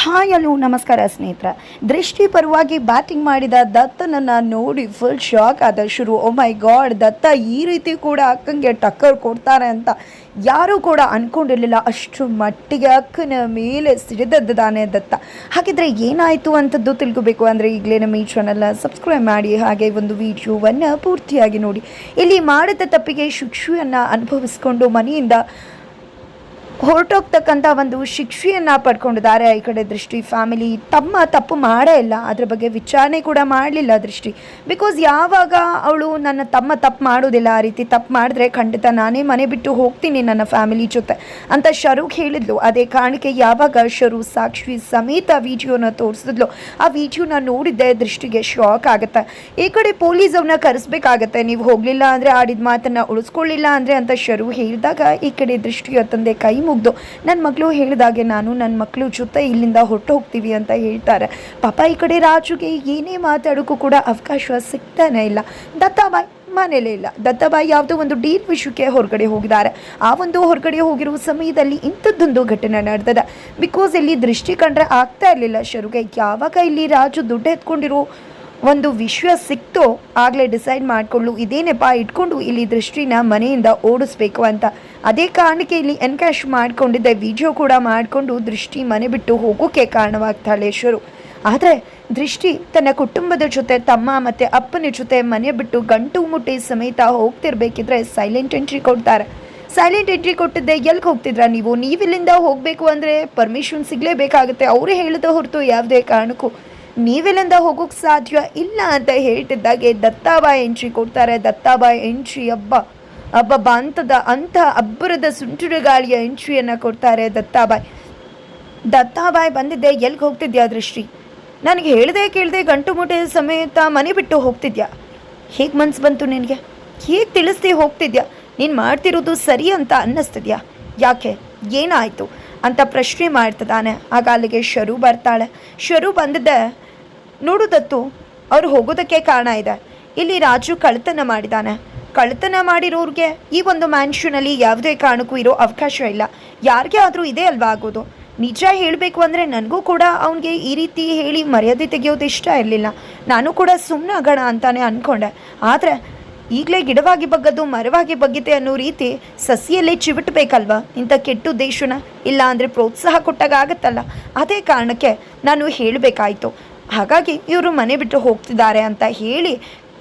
Hi hello ನಮಸ್ಕಾರ ಸ್ನೇಹಿತರ. ದೃಷ್ಟಿ ಪರವಾಗಿ ಬ್ಯಾಟಿಂಗ್ ಮಾಡಿದ ದತ್ತನನ್ನು ನೋಡಿ ಫುಲ್ ಶಾಕ್ ಆದ ಶುರು. ಓ ಮೈ ಗಾಡ್ ದತ್ತ ಈ ರೀತಿ ಕೂಡ ಅಕ್ಕಂಗೆ ಟಕ್ಕರ್ ಕೊಡ್ತಾರೆ ಅಂತ ಯಾರೂ ಕೂಡ ಅಂದ್ಕೊಂಡಿರಲಿಲ್ಲ ಅಷ್ಟು ಮಟ್ಟಿಗೆ ಅಕ್ಕನ ಮೇಲೆ ಸಿಡಿದದ್ದಾನೆ ದತ್ತ. ಹಾಗಿದ್ರೆ ಏನಾಯಿತು ಅಂತದ್ದು ತಿಳ್ಕೊಬೇಕು ಅಂದರೆ ಈಗಲೇ ನಮ್ಮ ಈ ಚಾನಲ್ನ ಸಬ್ಸ್ಕ್ರೈಬ್ ಮಾಡಿ, ಹಾಗೆ ಒಂದು ವಿಡಿಯೋವನ್ನು ಪೂರ್ತಿಯಾಗಿ ನೋಡಿ. ಇಲ್ಲಿ ಮಾಡಿದ ತಪ್ಪಿಗೆ ಶಿಕ್ಷೆಯನ್ನು ಅನುಭವಿಸಿಕೊಂಡು ಮನೆಯಿಂದ ಹೊರಟೋಗ್ತಕ್ಕಂಥ ಒಂದು ಶಿಕ್ಷೆಯನ್ನು ಪಡ್ಕೊಂಡಿದ್ದಾರೆ ಈ ಕಡೆ ದೃಷ್ಟಿ ಫ್ಯಾಮಿಲಿ ತಮ್ಮ ತಪ್ಪು ಮಾಡೇ ಇಲ್ಲ, ಅದ್ರ ಬಗ್ಗೆ ವಿಚಾರಣೆ ಕೂಡ ಮಾಡಲಿಲ್ಲ ದೃಷ್ಟಿ. ಬಿಕಾಸ್ ಯಾವಾಗ ಅವಳು ನನ್ನ ತಮ್ಮ ತಪ್ಪು ಮಾಡೋದಿಲ್ಲ ಆ ರೀತಿ ತಪ್ಪು ಮಾಡಿದ್ರೆ ಖಂಡಿತ ನಾನೇ ಮನೆ ಬಿಟ್ಟು ಹೋಗ್ತೀನಿ ನನ್ನ ಫ್ಯಾಮಿಲಿ ಜೊತೆ ಅಂತ ಶರುಗ್ ಹೇಳಿದ್ಲು. ಅದೇ ಕಾರಣಕ್ಕೆ ಯಾವಾಗ ಶರು ಸಾಕ್ಷಿ ಸಮೇತ ವಿಡಿಯೋನ ತೋರಿಸಿದ್ಲು, ಆ ವಿಡಿಯೋನ ನೋಡಿದ್ದೆ ದೃಷ್ಟಿಗೆ ಶಾಕ್ ಆಗುತ್ತೆ. ಈ ಕಡೆ ಪೊಲೀಸ್ ಅವನ್ನ ಕರೆಸ್ಬೇಕಾಗತ್ತೆ, ನೀವು ಹೋಗಲಿಲ್ಲ ಅಂದರೆ ಆಡಿದ ಮಾತನ್ನು ಉಳಿಸ್ಕೊಳ್ಳಿಲ್ಲ ಅಂದರೆ ಅಂತ ಶರು ಹೇಳಿದಾಗ ಈ ಕಡೆ ದೃಷ್ಟಿಯ ತಂದೆ ಕೈ ಮುಗ್ದು ನನ್ನ ಮಗಳು ಹೇಳಿದಾಗೆ ನಾನು ನನ್ನ ಮಕ್ಕಳು ಜೊತೆ ಇಲ್ಲಿಂದ ಹೊರಟು ಹೋಗ್ತೀವಿ ಅಂತ ಹೇಳ್ತಾರೆ. ಪಾಪ ಈ ಕಡೆ ರಾಜುಗೆ ಏನೇ ಮಾತಾಡೋಕ್ಕೂ ಕೂಡ ಅವಕಾಶ ಸಿಗ್ತಾನೆ ಇಲ್ಲ. ದತ್ತಾಬಾಯ್ ಮನೇಲೇ ಇಲ್ಲ. ದತ್ತಾಬಾಯಿ ಯಾವುದೋ ಒಂದು ಡೀಲ್ ವಿಷಯಕ್ಕೆ ಹೊರಗಡೆ ಹೋಗಿದ್ದಾರೆ. ಆ ಒಂದು ಹೊರಗಡೆ ಹೋಗಿರುವ ಸಮಯದಲ್ಲಿ ಇಂಥದ್ದೊಂದು ಘಟನೆ ನಡೆದಿದೆ. ಬಿಕಾಸ್ ಇಲ್ಲಿ ದೃಷ್ಟಿ ಕಂಡ್ರೆ ಆಗ್ತಾ ಇರಲಿಲ್ಲ. ಶರುಗೆ, ಯಾವಾಗ ಇಲ್ಲಿ ರಾಜು ದುಡ್ಡು ಎತ್ಕೊಂಡಿರೋ ಒಂದು ವಿಷಯ ಸಿಕ್ತೋ ಆಗಲೇ ಡಿಸೈಡ್ ಮಾಡಿಕೊಳ್ಳು, ಇದೇನಪ್ಪ ಇಟ್ಕೊಂಡು ಇಲ್ಲಿ ದೃಷ್ಟಿನ ಮನೆಯಿಂದ ಓಡಿಸ್ಬೇಕು ಅಂತ. ಅದೇ ಕಾರಣಕ್ಕೆ ಇಲ್ಲಿ ಎನ್ಕ್ಯಾಶ್ ಮಾಡಿಕೊಂಡಿದ್ದೆ, ವಿಡಿಯೋ ಕೂಡ ಮಾಡಿಕೊಂಡು ದೃಷ್ಟಿ ಮನೆ ಬಿಟ್ಟು ಹೋಗೋಕ್ಕೆ ಕಾರಣವಾಗ್ತಾಳೆ ಶುರು. ಆದರೆ ದೃಷ್ಟಿ ತನ್ನ ಕುಟುಂಬದ ಜೊತೆ, ತಮ್ಮ ಮತ್ತು ಅಪ್ಪನ ಜೊತೆ ಮನೆ ಬಿಟ್ಟು ಗಂಟು ಮುಟ್ಟಿ ಸಮೇತ ಹೋಗ್ತಿರ್ಬೇಕಿದ್ರೆ ಸೈಲೆಂಟ್ ಎಂಟ್ರಿ ಕೊಡ್ತಾರೆ. ಸೈಲೆಂಟ್ ಎಂಟ್ರಿ ಕೊಟ್ಟಿದ್ದೆ ಎಲ್ಲಿಗೆ ಹೋಗ್ತಿದ್ರ ನೀವು? ನೀವಿಲ್ಲಿಂದ ಹೋಗಬೇಕು ಅಂದರೆ ಪರ್ಮಿಷನ್ ಸಿಗಲೇಬೇಕಾಗುತ್ತೆ. ಅವರೇ ಹೇಳಿದ ಹೊರತು ಯಾವುದೇ ಕಾರಣಕ್ಕೂ. ನೀವೆಲ್ಲಿಂದ ಹೋಗೋಕ್ಕೆ ಸಾಧ್ಯ ಇಲ್ಲ ಅಂತ ಹೇಳ್ತಿದ್ದಾಗೆ ದತ್ತಾಬಾಯಿ ಎಂಟ್ರಿ ಕೊಡ್ತಾರೆ. ದತ್ತಾಬಾಯಿ ಎಂಟ್ರಿ ಹಬ್ಬ ಅಬ್ಬ ಅಂತದ ಅಂಥ ಅಬ್ಬರದ ಸುಂಟುರು ಗಾಳಿಯ ಎಂಟ್ರಿಯನ್ನು ಕೊಡ್ತಾರೆ ದತ್ತಾಬಾಯಿ. ದತ್ತಾಬಾಯಿ ಬಂದಿದ್ದೆ ಎಲ್ಲಿಗೆ ಹೋಗ್ತಿದ್ಯಾ ದೃಷ್ಟಿ? ನನಗೆ ಹೇಳ್ದೆ ಕೇಳಿದೆ ಗಂಟು ಮೂಟೆ ಸಮೇತ ಮನೆ ಬಿಟ್ಟು ಹೋಗ್ತಿದ್ಯಾ? ಹೇಗೆ ಮನ್ಸು ಬಂತು ನಿನಗೆ? ಹೇಗೆ ತಿಳಿಸ್ತೀ ಹೋಗ್ತಿದ್ಯಾ? ನೀನು ಮಾಡ್ತಿರೋದು ಸರಿ ಅಂತ ಅನ್ನಿಸ್ತಿದ್ಯಾ? ಯಾಕೆ? ಏನಾಯಿತು? ಅಂತ ಪ್ರಶ್ನೆ ಮಾಡ್ತಿದ್ದಾನೆ. ಆಗ ಅಲ್ಲಿಗೆ ಶರು ಬರ್ತಾಳೆ. ಶರು ಬಂದಿದ್ದೆ ನೋಡು ದತ್ತು ಅವ್ರು ಹೋಗೋದಕ್ಕೆ ಕಾರಣ ಇದೆ. ಇಲ್ಲಿ ರಾಜು ಕಳ್ತನ ಮಾಡಿದ್ದಾನೆ ಕಳ್ತನ ಮಾಡಿರೋರಿಗೆ ಈ ಒಂದು ಮ್ಯಾನ್ಷನಲ್ಲಿ ಯಾವುದೇ ಕಾರಣಕ್ಕೂ ಇರೋ ಅವಕಾಶ ಇಲ್ಲ. ಯಾರಿಗೆ ಆದರೂ ಇದೇ ಅಲ್ವಾ ಆಗೋದು? ನಿಜ ಹೇಳಬೇಕು ಅಂದರೆ ನನಗೂ ಕೂಡ ಅವನಿಗೆ ಈ ರೀತಿ ಹೇಳಿ ಮರ್ಯಾದೆ ತೆಗೆಯೋದು ಇಷ್ಟ ಇರಲಿಲ್ಲ. ನಾನು ಕೂಡ ಸುಮ್ಮನೆ ಆಗೋಣ ಅಂತಾನೆ ಅಂದ್ಕೊಂಡೆ ಆದರೆ ಈಗಲೇ ಗಿಡವಾಗಿ ಬಗ್ಗದು ಮರವಾಗಿ ಬಗ್ಗಿದೆ ಅನ್ನೋ ರೀತಿ ಸಸಿಯಲ್ಲೇ ಚಿವಿಟ್ಬೇಕಲ್ವಾ? ಇಂಥ ಕೆಟ್ಟ ಉದ್ದೇಶನ ಇಲ್ಲ ಅಂದರೆ ಪ್ರೋತ್ಸಾಹ ಕೊಟ್ಟಾಗ ಆಗುತ್ತಲ್ಲ. ಅದೇ ಕಾರಣಕ್ಕೆ ನಾನು ಹೇಳಬೇಕಾಯಿತು. ಹಾಗಾಗಿ ಇವರು ಮನೆ ಬಿಟ್ಟು ಹೋಗ್ತಿದ್ದಾರೆ ಅಂತ ಹೇಳಿ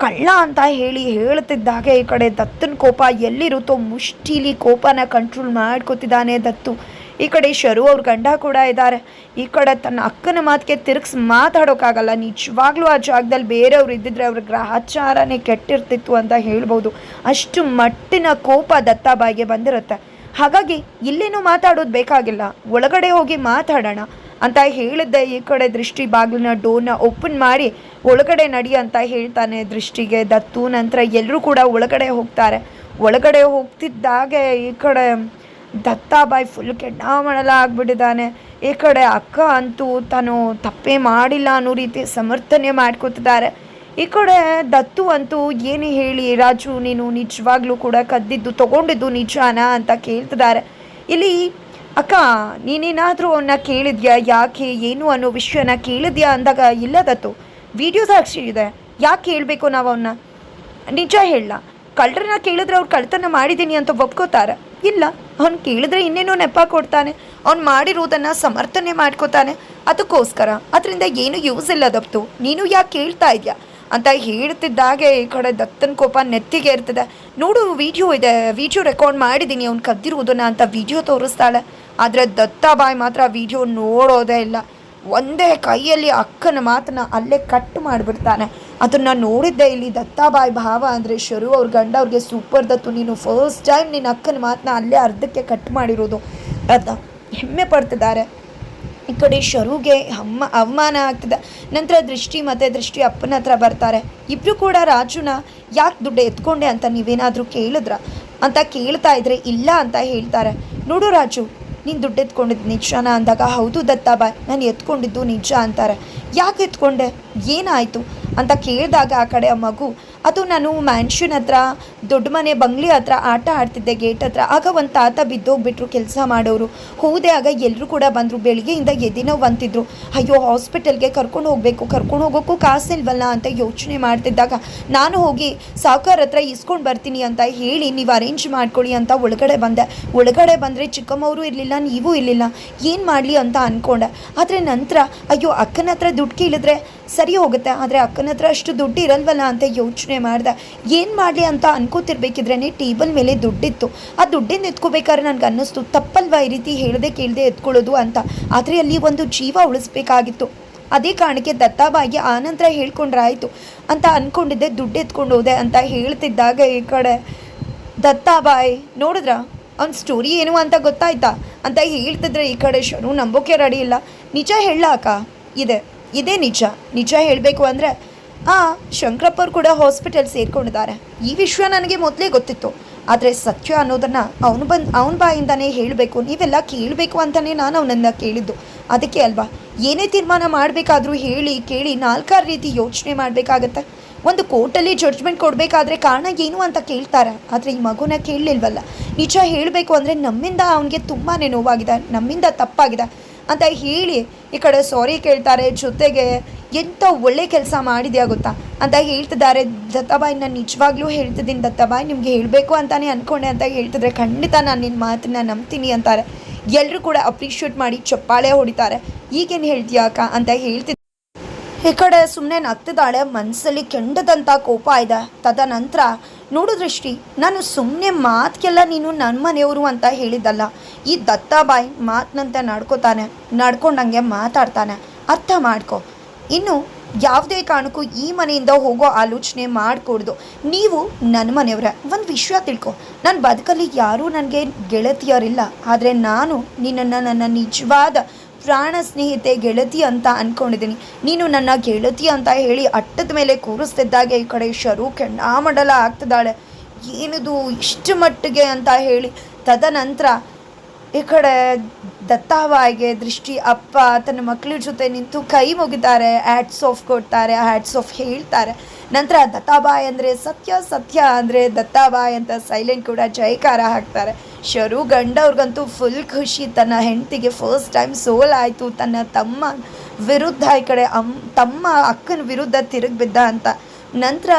ಕಳ್ಳ ಅಂತ ಹೇಳಿ ಹೇಳ್ತಿದ್ದಾಗೆ ಈ ಕಡೆ ದತ್ತನ ಕೋಪ ಎಲ್ಲಿರುತ್ತೋ ಮುಷ್ಟಿಲಿ ಕೋಪನ ಕಂಟ್ರೋಲ್ ಮಾಡ್ಕೋತಿದ್ದಾನೆ ದತ್ತು. ಈ ಕಡೆ ಶರು ಅವ್ರ ಗಂಡ ಕೂಡ ಇದ್ದಾರೆ. ಈ ಕಡೆ ತನ್ನ ಅಕ್ಕನ ಮಾತಿಗೆ ತಿರುಗಿಸಿ ಮಾತಾಡೋಕ್ಕಾಗಲ್ಲ ನಿಜವಾಗ್ಲೂ ಆ ಜಾಗದಲ್ಲಿ ಬೇರೆಯವ್ರು ಇದ್ದಿದ್ರೆ ಅವ್ರ ಗ್ರಹಚಾರನೇ ಕೆಟ್ಟಿರ್ತಿತ್ತು ಅಂತ ಹೇಳ್ಬೋದು. ಅಷ್ಟು ಮಟ್ಟಿನ ಕೋಪ ದತ್ತಾಬಾಯಿಗೆ ಬಂದಿರುತ್ತೆ. ಹಾಗಾಗಿ ಇಲ್ಲೇನೂ ಮಾತಾಡೋದು ಬೇಕಾಗಿಲ್ಲ. ಒಳಗಡೆ ಹೋಗಿ ಮಾತಾಡೋಣ. ಅಂತ ಹೇಳಿದ್ದೆ. ಈ ಕಡೆ ದೃಷ್ಟಿ ಬಾಗಿಲಿನ ಡೋರ್ನ ಓಪನ್ ಮಾಡಿ ಒಳಗಡೆ ನಡಿ ಅಂತ ಹೇಳ್ತಾನೆ ದೃಷ್ಟಿಗೆ ದತ್ತು. ನಂತರ ಎಲ್ಲರೂ ಕೂಡ ಒಳಗಡೆ ಹೋಗ್ತಾರೆ. ಒಳಗಡೆ ಹೋಗ್ತಿದ್ದಾಗೆ ಈ ಕಡೆ ದತ್ತಾಬಾಯಿ ಫುಲ್ ಕೆಡ್ಡಾಮಣಲ ಆಗಿಬಿಟ್ಟಿದ್ದಾನೆ. ಈ ಕಡೆ ಅಕ್ಕ ಅಂತೂ ತಾನು ತಪ್ಪೇ ಮಾಡಿಲ್ಲ ಅನ್ನೋ ರೀತಿ ಸಮರ್ಥನೆ ಮಾಡ್ಕೊತಿದ್ದಾರೆ. ಈ ಕಡೆ ದತ್ತು ಅಂತೂ ಏನು ಹೇಳಿ, ರಾಜು ನೀನು ನಿಜವಾಗ್ಲೂ ಕೂಡ ಕದ್ದಿದ್ದು, ತಗೊಂಡಿದ್ದು ನಿಜಾನ ಅಂತ ಕೇಳ್ತಿದ್ದಾರೆ. ಇಲ್ಲಿ ಅಕ್ಕ, ನೀನೇನಾದರೂ ಅವನ್ನ ಕೇಳಿದ್ಯಾ? ಯಾಕೆ? ಏನು ಅನ್ನೋ ವಿಷಯನ ಕೇಳಿದ್ಯಾ ಅಂದಾಗ ಇಲ್ಲದತ್ತು. ವಿಡಿಯೋ ಸಾಕ್ಷಿ ಇದೆ ಯಾಕೆ ಕೇಳಬೇಕು ನಾವು ಅವನ್ನ ನಿಜ ಹೇಳ. ಕಳ್ಳರನ್ನ ಕೇಳಿದ್ರೆ ಅವ್ರು ಕಳ್ತನ ಮಾಡಿದ್ದೀನಿ ಅಂತ ಒಪ್ಕೋತಾರೆ. ಇಲ್ಲ, ಅವ್ನು ಕೇಳಿದ್ರೆ ಇನ್ನೇನೋ ನೆಪ ಕೊಡ್ತಾನೆ. ಅವ್ನು ಮಾಡಿರೋದನ್ನು ಸಮರ್ಥನೆ ಮಾಡ್ಕೋತಾನೆ. ಅದಕ್ಕೋಸ್ಕರ. ಅದರಿಂದ ಏನು ಯೂಸ್ ಇಲ್ಲ ದತ್ತು. ನೀನು ಯಾಕೆ ಕೇಳ್ತಾ ಇದೆಯಾ? ಅಂತ ಹೇಳ್ತಿದ್ದಾಗೆ ಈ ಕಡೆ ದತ್ತನ ಕೋಪ ನೆತ್ತಿಗೆ ಇರ್ತದೆ. ನೋಡು ವಿಡಿಯೋ ಇದೆ. ವಿಡಿಯೋ ರೆಕಾರ್ಡ್ ಮಾಡಿದ್ದೀನಿ ಅವ್ನು ಕದ್ದಿರುವುದನ್ನು ಅಂತ ವಿಡಿಯೋ ತೋರಿಸ್ತಾಳೆ. ಆದರೆ ದತ್ತಾಬಾಯಿ ಮಾತ್ರ ವಿಡಿಯೋ ನೋಡೋದೇ ಇಲ್ಲ. ಒಂದೇ ಕೈಯಲ್ಲಿ ಅಕ್ಕನ ಮಾತನ್ನ ಅಲ್ಲೇ ಕಟ್ ಮಾಡಿಬಿಡ್ತಾನೆ. ಅದನ್ನು ನೋಡಿದ್ದೆ ಇಲ್ಲಿ ದತ್ತಾಬಾಯಿ ಭಾವ ಅಂದರೆ ಶರು ಅವ್ರ ಗಂಡ ಅವ್ರಿಗೆ ಸೂಪರ್ ದತ್ತು. ನೀನು ಫಸ್ಟ್ ಟೈಮ್ ನಿನ್ನ ಅಕ್ಕನ ಮಾತನ್ನ ಅಲ್ಲೇ ಅರ್ಧಕ್ಕೆ ಕಟ್ ಮಾಡಿರೋದು. ಅಂತ ಹೆಮ್ಮೆ ಪಡ್ತಿದ್ದಾರೆ. ಈ ಕಡೆ ಶರುಗೆ ಅಮ್ಮ ಅವಮಾನ ಆಗ್ತದೆ. ನಂತರ ದೃಷ್ಟಿ ಮತ್ತು ದೃಷ್ಟಿ ಅಪ್ಪನ ಹತ್ರ ಬರ್ತಾರೆ. ಇಬ್ಬರು ಕೂಡ ರಾಜುನ ಯಾಕೆ ದುಡ್ಡು ಎತ್ಕೊಂಡೆ ಅಂತ ನೀವೇನಾದರೂ ಕೇಳಿದ್ರ? ಅಂತ ಕೇಳ್ತಾ ಇದ್ರೆ ಇಲ್ಲ ಅಂತ ಹೇಳ್ತಾರೆ. ನೋಡು ರಾಜು ನೀನು ದುಡ್ಡು ಎತ್ಕೊಂಡಿದ್ದು ನಿಜಾನ ಅಂದಾಗ ಹೌದು ದತ್ತಾಬಾಯ್ ನಾನು ಎತ್ಕೊಂಡಿದ್ದು ನಿಜ ಅಂತಾರೆ. ಯಾಕೆ ಎತ್ಕೊಂಡೆ? ಏನಾಯಿತು? ಅಂತ ಕೇಳಿದಾಗ ಆ ಕಡೆ ಆ ಮಗು, ಅದು ನಾನು ಮ್ಯಾನ್ಷನ್ ಹತ್ರ, ದೊಡ್ಡ ಮನೆ ಬಂಗ್ಲಿ ಹತ್ರ ಆಟ ಆಡ್ತಿದ್ದೆ ಗೇಟ್ ಹತ್ರ. ಆಗ ಒಂದು ತಾತ ಬಿದ್ದೋಗ್ಬಿಟ್ರು ಕೆಲಸ ಮಾಡೋರು. ಹೋದೆ ಆಗ ಎಲ್ಲರೂ ಕೂಡ ಬಂದರು, ಬೆಳಗ್ಗೆಯಿಂದ ಎದಿನೋ ಬಂತಿದ್ರು. ಅಯ್ಯೋ, ಹಾಸ್ಪಿಟಲ್ಗೆ ಕರ್ಕೊಂಡು ಹೋಗಬೇಕು, ಕರ್ಕೊಂಡು ಹೋಗೋಕ್ಕೂ ಕಾಸಿಲ್ವಲ್ಲ ಅಂತ ಯೋಚನೆ ಮಾಡ್ತಿದ್ದಾಗ, ನಾನು ಹೋಗಿ ಸಾವುಕಾರ ಹತ್ರ ಇಸ್ಕೊಂಡು ಬರ್ತೀನಿ ಅಂತ ಹೇಳಿ, ನೀವು ಅರೇಂಜ್ ಮಾಡ್ಕೊಳ್ಳಿ ಅಂತ ಒಳಗಡೆ ಬಂದೆ. ಒಳಗಡೆ ಬಂದರೆ ಚಿಕ್ಕಮ್ಮವರು ಇರಲಿಲ್ಲ, ನೀವೂ ಇರಲಿಲ್ಲ. ಏನು ಮಾಡಲಿ ಅಂತ ಅಂದ್ಕೊಂಡೆ ಆದರೆ ನಂತರ, ಅಯ್ಯೋ, ಅಕ್ಕನ ಹತ್ರ ದುಡ್ಡು ಕೇಳಿದ್ರೆ ಸರಿ ಹೋಗುತ್ತೆ, ಆದರೆ ಅಕ್ಕನ ಹತ್ರ ಅಷ್ಟು ದುಡ್ಡು ಇರಲ್ವಲ್ಲ ಅಂತ ಯೋಚನೆ ಮಾಡಿದೆ. ಏನು ಮಾಡಲಿ ಅಂತ ಅನ್ಕೋತಿರ್ಬೇಕಿದ್ರೆ ಟೇಬಲ್ ಮೇಲೆ ದುಡ್ಡಿತ್ತು. ಆ ದುಡ್ಡಿಂದ ಎತ್ಕೋಬೇಕಾದ್ರೆ ನನಗೆ ಅನ್ನಿಸ್ತು, ತಪ್ಪಲ್ವಾ ಈ ರೀತಿ ಹೇಳದೆ ಕೇಳದೆ ಎತ್ಕೊಳ್ಳೋದು ಅಂತ. ಆದರೆ ಅಲ್ಲಿ ಒಂದು ಜೀವ ಉಳಿಸ್ಬೇಕಾಗಿತ್ತು. ಅದೇ ಕಾರಣಕ್ಕೆ ದತ್ತಾಬಾಯಿಗೆ ಆನಂತರ ಹೇಳ್ಕೊಂಡ್ರಾಯ್ತು ಅಂತ ಅಂದ್ಕೊಂಡಿದ್ದೆ ದುಡ್ಡು ಎತ್ಕೊಂಡು ಹೋದೆ ಅಂತ ಹೇಳ್ತಿದ್ದಾಗ ಈ ಕಡೆ, ದತ್ತಾಬಾಯಿ, ನೋಡಿದ್ರ? ಅವ್ನ ಸ್ಟೋರಿ ಏನು ಅಂತ ಗೊತ್ತಾಯ್ತಾ? ಅಂತ ಹೇಳ್ತಿದ್ರೆ ಈ ಕಡೆ ಶರು ನಂಬೋಕೆ ರೆಡಿ ಇಲ್ಲ. ನಿಜ ಹೇಳ ಅಕ್ಕ, ಇದೆ. ಇದೇ ನಿಜ. ನಿಜ ಹೇಳಬೇಕು ಅಂದರೆ, ಆ ಶಂಕರಪ್ಪವ್ರು ಕೂಡ ಹಾಸ್ಪಿಟಲ್ ಸೇರಿಕೊಂಡಿದ್ದಾರೆ. ಈ ವಿಷಯ ನನಗೆ ಮೊದಲೇ ಗೊತ್ತಿತ್ತು. ಆದರೆ ಸತ್ಯ ಅನ್ನೋದನ್ನು ಅವನು ಬಂದು, ಅವನ ಬಾಯಿಂದನೇ ಹೇಳಬೇಕು. ನೀವೆಲ್ಲ ಕೇಳಬೇಕು ಅಂತಲೇ ನಾನು ಅವನನ್ನು ಕೇಳಿದ್ದು. ಅದಕ್ಕೆ ಅಲ್ವಾ, ಏನೇ ತೀರ್ಮಾನ ಮಾಡಬೇಕಾದ್ರೂ ಹೇಳಿ, ಕೇಳಿ, ನಾಲ್ಕಾರು ರೀತಿ ಯೋಚನೆ ಮಾಡಬೇಕಾಗತ್ತೆ. ಒಂದು ಕೋರ್ಟಲ್ಲಿ ಜಡ್ಜ್ಮೆಂಟ್ ಕೊಡಬೇಕಾದ್ರೆ ಕಾರಣ ಏನು ಅಂತ ಕೇಳ್ತಾರೆ. ಆದರೆ ಈ ಮಗುನ ಕೇಳಲಿಲ್ವಲ್ಲ. ನಿಜ ಹೇಳಬೇಕು ಅಂದರೆ ನಮ್ಮಿಂದ ಅವನಿಗೆ ತುಂಬಾ ನೋವಾಗಿದೆ, ನಮ್ಮಿಂದ ತಪ್ಪಾಗಿದೆ. ಅಂತ ಹೇಳಿ ಈ ಕಡೆ ಸಾರಿ ಕೇಳ್ತಾರೆ, ಜೊತೆಗೆ ಎಂಥ ಒಳ್ಳೆ ಕೆಲಸ ಮಾಡಿದ್ಯಾ ಗೊತ್ತಾ? ಅಂತ ಹೇಳ್ತಿದ್ದಾರೆ. ದತ್ತಾಬಾಯಿ, ನಾನು ನಿಜವಾಗ್ಲೂ ಹೇಳ್ತಿದ್ದೀನಿ ದತ್ತಾಬಾಯಿ, ನಿಮಗೆ ಹೇಳಬೇಕು ಅಂತಾನೆ ಅಂದ್ಕೊಂಡೆ ಅಂತ ಹೇಳ್ತಿದ್ರೆ ಖಂಡಿತ ನಾನು ನಿನ್ನ ಮಾತನ್ನ ನಂಬ್ತೀನಿ ಅಂತಾರೆ. ಎಲ್ಲರೂ ಕೂಡ ಅಪ್ರಿಷಿಯೇಟ್ ಮಾಡಿ ಚಪ್ಪಾಳೆ ಹೊಡಿತಾರೆ. ಈಗೇನು ಹೇಳ್ತೀಯ ಅಕ್ಕ ಅಂತ ಹೇಳ್ತಿದ್ದೆ ಈ ಕಡೆ ಸುಮ್ಮನೆ ನಗ್ತಿದ್ದಾಳೆ ಮನಸ್ಸಲ್ಲಿ ಕೆಂಡದಂಥ ಕೋಪ ಇದೆ. ತದನಂತರ ನೋಡು ದೃಷ್ಟಿ, ನಾನು ಸುಮ್ಮನೆ ಮಾತಿಗೆಲ್ಲ ನೀನು ನನ್ನ ಮನೆಯವರು ಅಂತ ಹೇಳಿದ್ದಲ್ಲ. ಈ ದತ್ತಾಬಾಯಿ ಮಾತಿನಂತೆ ನಡ್ಕೋತಾನೆ, ನಡ್ಕೊಂಡಂಗೆ ಮಾತಾಡ್ತಾನೆ. ಅರ್ಥ ಮಾಡ್ಕೊ. ಇನ್ನು ಯಾವುದೇ ಕಾರಣಕ್ಕೂ ಈ ಮನೆಯಿಂದ ಹೋಗೋ ಆಲೋಚನೆ ಮಾಡಿಕೊಡ್ದು. ನೀವು ನನ್ನ ಮನೆಯವರೇ. ಒಂದು ವಿಷಯ ತಿಳ್ಕೊ. ನನ್ನ ಬದುಕಲ್ಲಿ ಯಾರೂ ನನಗೆ ಗೆಳತಿಯರಿಲ್ಲ. ಆದರೆ ನಾನು ನಿನ್ನನ್ನು ನನ್ನ ನಿಜವಾದ ಪ್ರಾಣ ಸ್ನೇಹಿತೆ ಗೆಳತಿ ಅಂತ ಅಂದ್ಕೊಂಡಿದ್ದೀನಿ ನೀನು ನನ್ನ ಗೆಳತಿ ಅಂತ ಹೇಳಿ ಅಟ್ಟದ ಮೇಲೆ ಕೂರಿಸ್ತಿದ್ದಾಗೆ ಈ ಕಡೆ ಶರು ಕೆಣ್ಣಾಮಡಲ ಆಗ್ತಿದ್ದಾಳೆ. ಏನಿದು ಇಷ್ಟು ಮಟ್ಟಿಗೆ ಅಂತ ಹೇಳಿ ತದನಂತರ ಈ ಕಡೆ ದತ್ತಾವಾಯಿಗೆ ದೃಷ್ಟಿ ಅಪ್ಪ ತನ್ನ ಮಕ್ಕಳ ಜೊತೆ ನಿಂತು ಕೈ ಮುಗಿತಾರೆ ಹ್ಯಾಟ್ಸ್ ಆಫ್ ಕೊಡ್ತಾರೆ ಹ್ಯಾಟ್ಸ್ ಆಫ್ ಹೇಳ್ತಾರೆ. ನಂತರ ದತ್ತಾಬಾಯಿ ಅಂದರೆ ಸತ್ಯ ಸತ್ಯ ಅಂದರೆ ದತ್ತಾಬಾಯಿ ಅಂತ ಸೈಲೆಂಟ್ ಕೂಡ ಜೈಕಾರ ಹಾಕ್ತಾರೆ. ಶರು ಗಂಡವ್ರಿಗಂತೂ ಫುಲ್ ಖುಷಿ. ತನ್ನ ಹೆಂಡತಿಗೆ ಫಸ್ಟ್ ಟೈಮ್ ಸೋಲ್ ಆಯಿತು. ತನ್ನ ತಮ್ಮ ವಿರುದ್ಧ ಈ ಕಡೆ ಅಮ್, ತಮ್ಮ ಅಕ್ಕನ ವಿರುದ್ಧ ತಿರುಗಿ ಬಿದ್ದ ಅಂತ. ನಂತರ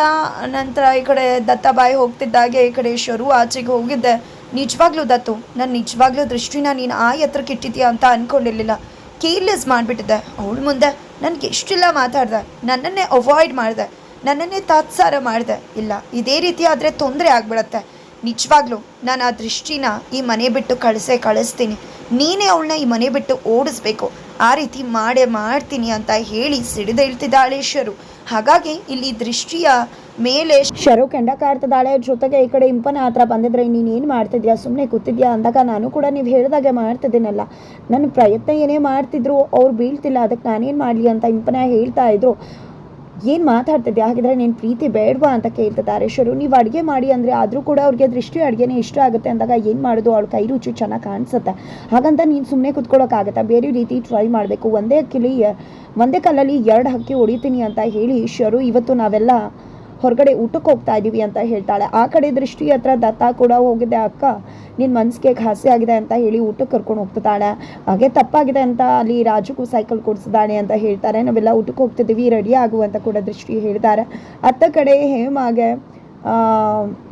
ನಂತರ ಈ ಕಡೆ ದತ್ತಾಬಾಯಿ ಹೋಗ್ತಿದ್ದಾಗೆ ಈ ಕಡೆ ಶರು ಆಚೆಗೆ ಹೋಗಿದ್ದೆ. ನಿಜವಾಗ್ಲೂ ದತ್ತು, ನಾನು ನಿಜವಾಗ್ಲೂ ದೃಷ್ಟಿನ ನೀನು ಆ ಎತ್ತರಕ್ಕೆ ಇಟ್ಟಿದ್ದೀಯ ಅಂತ ಅಂದ್ಕೊಂಡಿರಲಿಲ್ಲ ಕೇರ್ಲೆಸ್ ಮಾಡಿಬಿಟ್ಟಿದ್ದೆ. ಅವಳ ಮುಂದೆ ನನಗೆ ಎಷ್ಟೆಲ್ಲ ಮಾತಾಡ್ದೆ. ನನ್ನನ್ನೇ ಅವಾಯ್ಡ್ ಮಾಡಿದೆ. ನನ್ನನ್ನೇ ತಾತ್ಸಾರ ಮಾಡಿದೆ. ಇಲ್ಲ, ಇದೇ ರೀತಿ ಆದರೆ ತೊಂದರೆ ಆಗ್ಬಿಡತ್ತೆ. ನಿಜವಾಗ್ಲೂ ನಾನು ಆ ದೃಷ್ಟಿನ ಈ ಮನೆ ಬಿಟ್ಟು ಕಳಿಸೇ ಕಳಿಸ್ತೀನಿ. ನೀನೇ ಅವಳನ್ನ ಈ ಮನೆ ಬಿಟ್ಟು ಓಡಿಸ್ಬೇಕು. ಆ ರೀತಿ ಮಾಡೇ ಮಾಡ್ತೀನಿ ಅಂತ ಹೇಳಿ ಸಿಡಿದೇಳ್ತಿದ್ದಾಳೆ ಶರು. ಹಾಗಾಗಿ ಇಲ್ಲಿ ದೃಷ್ಟಿಯ ಮೇಲೆ ಶರು ಕೆಂಡ ಕಾಡ್ತಿದ್ದಾಳೆ ಜೊತೆಗೆ ಈ ಕಡೆ ಇಂಪನ ಹತ್ರ ಬಂದಿದ್ರೆ ನೀನು ಏನು ಮಾಡ್ತಿದ್ಯಾ? ಸುಮ್ಮನೆ ಕೂತಿದ್ಯಾ? ಅಂದಾಗ ನಾನು ಕೂಡ ನೀವು ಹೇಳಿದಾಗೆ ಮಾಡ್ತಿದ್ದೀನಲ್ಲ. ನನ್ನ ಪ್ರಯತ್ನ ಏನೇ ಮಾಡ್ತಿದ್ರು, ಅವ್ರು ಬೀಳ್ತಿಲ್ಲ. ಅದಕ್ಕೆ ನಾನೇನು ಮಾಡಲಿ ಅಂತ ಇಂಪನ ಹೇಳ್ತಾ ಇದ್ರು. ಏನು ಮಾತಾಡ್ತಿದ್ದೆ? ಹಾಗಿದ್ರೆ ನೀನು ಪ್ರೀತಿ ಬೇಡವಾ ಅಂತ ಕೇಳ್ತಿದ್ದಾರೆ. ಶರು, ನೀವು ಅಡುಗೆ ಮಾಡಿ ಅಂದರೆ ಆದರೂ ಕೂಡ ಅವ್ರಿಗೆ ದೃಷ್ಟಿ ಅಡುಗೆನೇ ಇಷ್ಟ ಆಗುತ್ತೆ ಅಂದಾಗ ಏನು ಮಾಡೋದು? ಅವ್ಳ ಕೈ ರುಚಿ ಚೆನ್ನಾಗಿ ಕಾಣಿಸುತ್ತೆ. ಹಾಗಂತ ನೀನು ಸುಮ್ಮನೆ ಕುತ್ಕೊಳ್ಳೋಕ್ಕಾಗತ್ತಾ ಬೇರೆ ರೀತಿ ಟ್ರೈ ಮಾಡಬೇಕು. ಒಂದೇ ಕಿಲಿ ಒಂದೇ ಕಲ್ಲಲ್ಲಿ ಎರಡು ಹಕ್ಕಿ ಹೊಡಿತೀನಿ ಅಂತ ಹೇಳಿ ಶರು, ಇವತ್ತು ನಾವೆಲ್ಲ ಹೊರಗಡೆ ಊಟಕ್ಕೆ ಹೋಗ್ತಾ ಇದ್ದೀವಿ ಅಂತ ಹೇಳ್ತಾಳೆ. ಆ ಕಡೆ ದೃಷ್ಟಿ ಹತ್ರ ದತ್ತ ಕೂಡ ಹೋಗಿದೆ, ಅಕ್ಕ ನಿನ್ನ ಮನಸ್ಸಿಗೆ ಘಾಸಿ ಆಗಿದೆ ಅಂತ ಹೇಳಿ ಊಟಕ್ಕೆ ಕರ್ಕೊಂಡು ಹೋಗ್ತಿದ್ದಾಳೆ. ಹಾಗೆ ತಪ್ಪಾಗಿದೆ ಅಂತ ಅಲ್ಲಿ ರಾಜುಗೂ ಸೈಕಲ್ ಕೊಡಿಸಿದಾಳೆ ಅಂತ ಹೇಳ್ತಾರೆ. ನಾವೆಲ್ಲ ಊಟಕ್ಕೆ ಹೋಗ್ತಿದ್ದೀವಿ, ರೆಡಿ ಆಗುವಂತ ಕೂಡ ದೃಷ್ಟಿ ಹೇಳ್ತಾರೆ ಅತ್ತ ಕಡೆ ಹೇಮಾಗೆ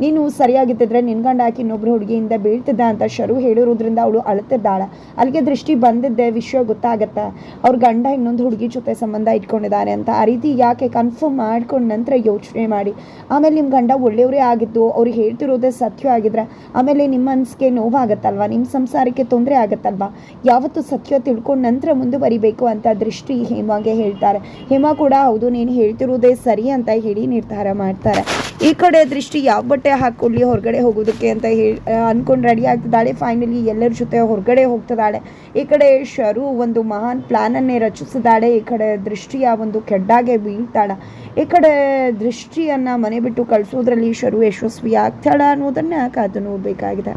ನೀನು ಸರಿಯಾಗಿದ್ದಿದ್ರೆ ನಿನ್ನ ಗಂಡ ಹಾಕಿ ಇನ್ನೊಬ್ರು ಹುಡುಗಿಯಿಂದ ಬೀಳ್ತಿದ್ದ ಅಂತ ಶರು ಹೇಳಿರೋದ್ರಿಂದ ಅವಳು ಅಳ್ತಿದ್ದಾಳೆ. ಅಲ್ಲಿಗೆ ದೃಷ್ಟಿ ಬಂದಿದ್ದೆ ವಿಷಯ ಗೊತ್ತಾಗತ್ತೆ. ಅವ್ರ ಗಂಡ ಇನ್ನೊಂದು ಹುಡುಗಿ ಜೊತೆ ಸಂಬಂಧ ಇಟ್ಕೊಂಡಿದ್ದಾರೆ ಅಂತ. ಆ ರೀತಿ ಯಾಕೆ ಕನ್ಫರ್ಮ್ ಮಾಡ್ಕೊಂಡು ನಂತರ ಯೋಚನೆ ಮಾಡಿ. ಆಮೇಲೆ ನಿಮ್ಮ ಗಂಡ ಒಳ್ಳೆಯವರೇ ಆಗಿದ್ದು, ಅವ್ರು ಹೇಳ್ತಿರೋದೇ ಸತ್ಯ ಆಗಿದ್ರೆ ಆಮೇಲೆ ನಿಮ್ಮ ಮನಸ್ಸಿಗೆ ನೋವಾಗತ್ತಲ್ವಾ? ನಿಮ್ಮ ಸಂಸಾರಕ್ಕೆ ತೊಂದರೆ ಆಗತ್ತಲ್ವಾ? ಯಾವತ್ತು ಸತ್ಯ ತಿಳ್ಕೊಂಡು ನಂತರ ಮುಂದುವರಿಬೇಕು ಅಂತ ದೃಷ್ಟಿ ಹೇಮಾಗೆ ಹೇಳ್ತಾರೆ. ಹೇಮಾ ಕೂಡ, ಹೌದು, ನೀನು ಹೇಳ್ತಿರೋದೇ ಸರಿ ಅಂತ ಹೇಳಿ ನಿರ್ಧಾರ ಮಾಡ್ತಾರೆ. ಈ ಕಡೆ ದೃಷ್ಟಿ ಯಾವ ಬಟ್ಟೆ ಹಾಕ್ಕೊಳ್ಳಿ, ಹೊರಗಡೆ ಹೋಗೋದಕ್ಕೆ ಅಂತ ಹೇಳಿ ಅಂದ್ಕೊಂಡು ರೆಡಿ ಆಗ್ತಿದ್ದಾಳೆ. ಫೈನಲಿ ಎಲ್ಲರ ಜೊತೆ ಹೊರಗಡೆ ಹೋಗ್ತಿದ್ದಾಳೆ. ಈ ಕಡೆ ಶರು ಒಂದು ಮಹಾನ್ ಪ್ಲಾನನ್ನೇ ರಚಿಸಿದ್ದಾಳೆ. ಈ ಕಡೆ ದೃಷ್ಟಿಯ ಒಂದು ಕೆಡ್ಡಾಗೆ ಬೀಳ್ತಾಳೆ. ಈ ಕಡೆ ದೃಷ್ಟಿಯನ್ನು ಮನೆ ಬಿಟ್ಟು ಕಳಿಸೋದ್ರಲ್ಲಿ ಶರು ಯಶಸ್ವಿ ಆಗ್ತಾಳ ಅನ್ನೋದನ್ನು ಕಾದು ನೋಡಬೇಕಾಗಿದೆ.